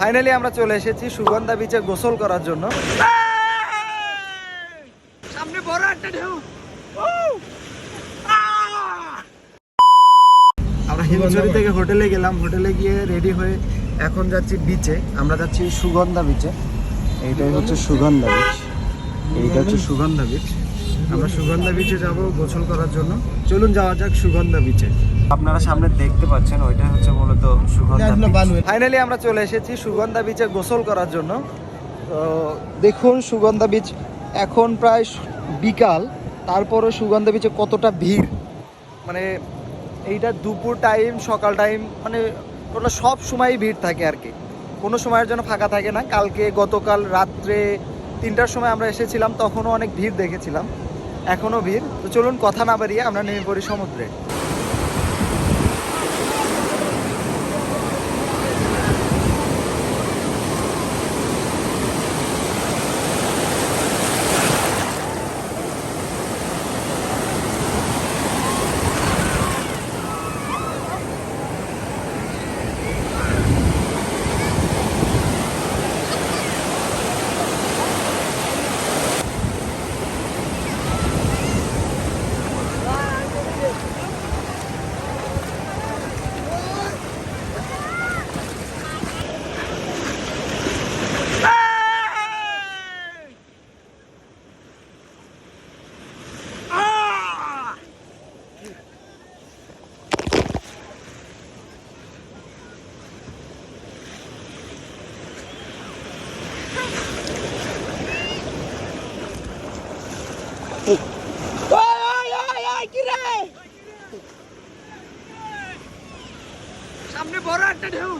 Finally আমরা চলে এসেছি সুগন্ধা বিচে গোসল করার জন্য। সামনে বড় একটা ঢেউ। আমরা হিমছড়ি থেকে হোটেলে গেলাম হোটেলে গিয়ে রেডি হয়ে এখন যাচ্ছি বিচে আমরা যাচ্ছি সুগন্ধা বিচে এইটাই হচ্ছে সুগন্ধা বিচ এইটা হচ্ছে সুগন্ধা বিচ আমরা সুগন্ধা বিচে যাব গোসল করার জন্য। চলুন যাওয়া যাক সুগন্ধা বিচে আপনারা সামনে দেখতে পাচ্ছেন ওইটা হচ্ছে মূলত সুগন্ধা ফাইনালি আমরা চলে এসেছি সুগন্ধা বিচে গোসল করার জন্য। তো দেখুন সুগন্ধা বিচ এখন প্রায় বিকাল তারপরে সুগন্ধা বিচে কতটা ভিড়। মানে এইটা দুপুর টাইম সকাল টাইম মানে টোটাল সব সময় ভিড় থাকে আর কি। কোনো সময়ের জন্য ফাঁকা থাকে না। কালকে গতকাল রাত্রে তিনটার সময় আমরা এসেছিলাম তখনও অনেক ভিড় দেখেছিলাম। এখনও ভিড়। তো চলুন কথা না বাড়িয়ে আমরা নেমে পড়ি সমুদ্রে। সামনে বড় একটা ঢেউ।